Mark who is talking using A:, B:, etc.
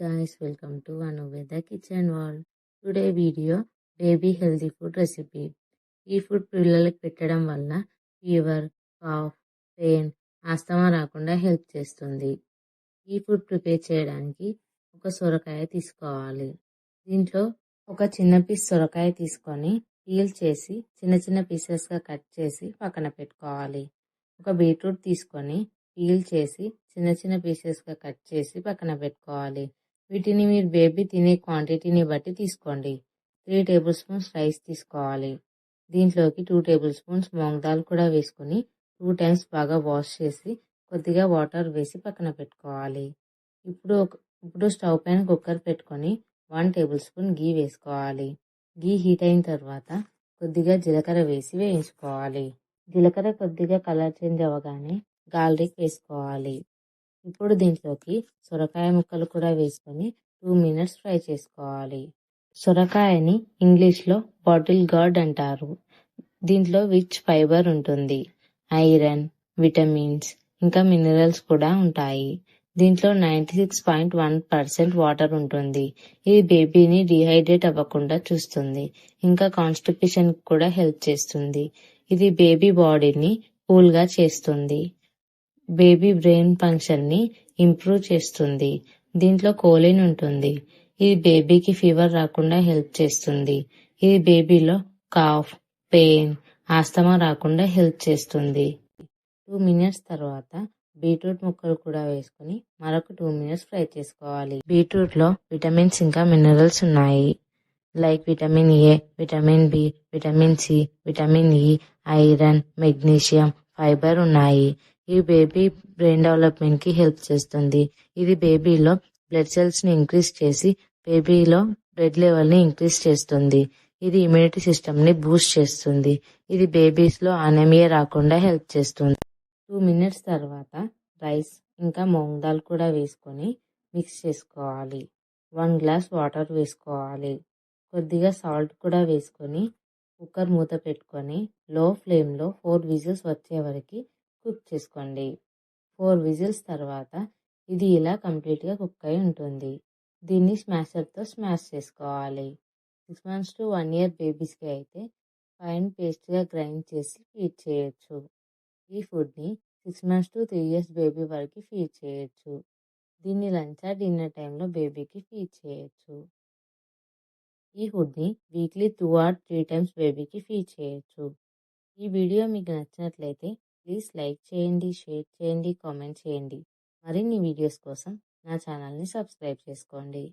A: Hi guys, welcome to Anuveda Kitchen World. Today video baby healthy food recipe ఈ food పిల్లలకి పెట్టడం వల్ల fever cough pain asthma రాకుండా help చేస్తుంది. ఈ ఫుడ్ ప్రిపేర్ చేయడానికి ఒక సొరకాయ తీసుకోవాలి. దీంట్లో ఒక చిన్న పీస్ సొరకాయ తీసుకొని పీల్ చేసి చిన్న చిన్న పీసెస్గా కట్ చేసి పక్కన పెట్టుకోవాలి. ఒక బీట్రూట్ తీసుకొని పీల్ చేసి చిన్న చిన్న పీసెస్గా కట్ చేసి పక్కన పెట్టుకోవాలి. వీటిని మీరు బేబీ తినే క్వాంటిటీని బట్టి తీసుకోండి. త్రీ టేబుల్ స్పూన్స్ రైస్ తీసుకోవాలి. దీంట్లోకి two table spoons moong dal కూడా వేసుకొని టూ టైమ్స్ బాగా వాష్ చేసి కొద్దిగా వాటర్ వేసి పక్కన పెట్టుకోవాలి. ఇప్పుడు ఇప్పుడు స్టవ్ పైన కుక్కర్ పెట్టుకొని వన్ టేబుల్ స్పూన్ గీ వేసుకోవాలి. గీ హీట్ అయిన తర్వాత కొద్దిగా జీలకర్ర వేసి వేయించుకోవాలి. జీలకర్ర కొద్దిగా కలర్ చేంజ్ అవ్వగానే గార్లిక్ వేసుకోవాలి. ఇప్పుడు దీంట్లోకి సొరకాయ ముక్కలు కూడా వేసుకొని టూ మినిట్స్ ఫ్రై చేసుకోవాలి. సొరకాయని ఇంగ్లీష్లో బాటిల్ గార్డ్ అంటారు. దీంట్లో రిచ్ ఫైబర్ ఉంటుంది. ఐరన్ విటమిన్స్ ఇంకా మినరల్స్ కూడా ఉంటాయి. దీంట్లో ninety six point one percent water ఉంటుంది. ఇది బేబీని డిహైడ్రేట్ అవ్వకుండా చూస్తుంది. ఇంకా కాన్స్టిపేషన్ కూడా హెల్ప్ చేస్తుంది. ఇది బేబీ బాడీని కూల్గా చేస్తుంది. బేబీ బ్రెయిన్ ఫంక్షన్ని ఇంప్రూవ్ చేస్తుంది. దీంట్లో కోలిన్ ఉంటుంది. ఇది బేబీకి ఫీవర్ రాకుండా హెల్ప్ చేస్తుంది. ఇది బేబీలో కాఫ్ పెయిన్ ఆస్తమా రాకుండా హెల్ప్ చేస్తుంది. టూ మినిట్స్ తర్వాత బీట్రూట్ ముక్కలు కూడా వేసుకొని మరొక టూ మినిట్స్ ఫ్రై చేసుకోవాలి. బీట్రూట్లో విటమిన్స్ ఇంకా మినరల్స్ ఉన్నాయి. Like vitamin A vitamin B vitamin C vitamin E iron magnesium fibre ఉన్నాయి. ఈ బేబీ బ్రెయిన్ డెవలప్మెంట్కి హెల్ప్ చేస్తుంది. ఇది బేబీలో బ్లడ్ సెల్స్ని ఇంక్రీజ్ చేసి బేబీలో బ్లడ్ లెవెల్ని ఇంక్రీజ్ చేస్తుంది. ఇది ఇమ్యూనిటీ సిస్టమ్ని బూస్ట్ చేస్తుంది. ఇది బేబీస్లో అనమియా రాకుండా హెల్ప్ చేస్తుంది. టూ మినిట్స్ తర్వాత రైస్ ఇంకా మూంగ్ దాల్ కూడా వేసుకొని మిక్స్ చేసుకోవాలి. వన్ గ్లాస్ వాటర్ వేసుకోవాలి. కొద్దిగా సాల్ట్ కూడా వేసుకొని కుక్కర్ మూత పెట్టుకొని లో ఫ్లేమ్లో ఫోర్ విజిల్స్ వచ్చే వరకు కుక్ చేసుకోండి. ఫోర్ విజిల్స్ తర్వాత ఇది ఇలా కంప్లీట్గా కుక్ అయి ఉంటుంది. దీన్ని స్మాషర్తో స్మాష్ చేసుకోవాలి. Six months to one year బేబీస్కి అయితే ఫైన్ పేస్ట్గా గ్రైండ్ చేసి ఫీడ్ చేయొచ్చు. ఈ ఫుడ్ని six months to three years baby వరకు ఫీడ్ చేయొచ్చు. దీన్ని లంచ్ డిన్నర్ టైంలో బేబీకి ఫీడ్ చేయొచ్చు. ఈ ఫుడ్ని weekly two or three times బేబీకి ఫీడ్ చేయొచ్చు. ఈ వీడియో మీకు నచ్చినట్లయితే ప్లీజ్ లైక్ చేయండి షేర్ చేయండి కామెంట్ చేయండి. మరిన్ని వీడియోస్ కోసం నా ఛానల్ని సబ్స్క్రైబ్ చేసుకోండి.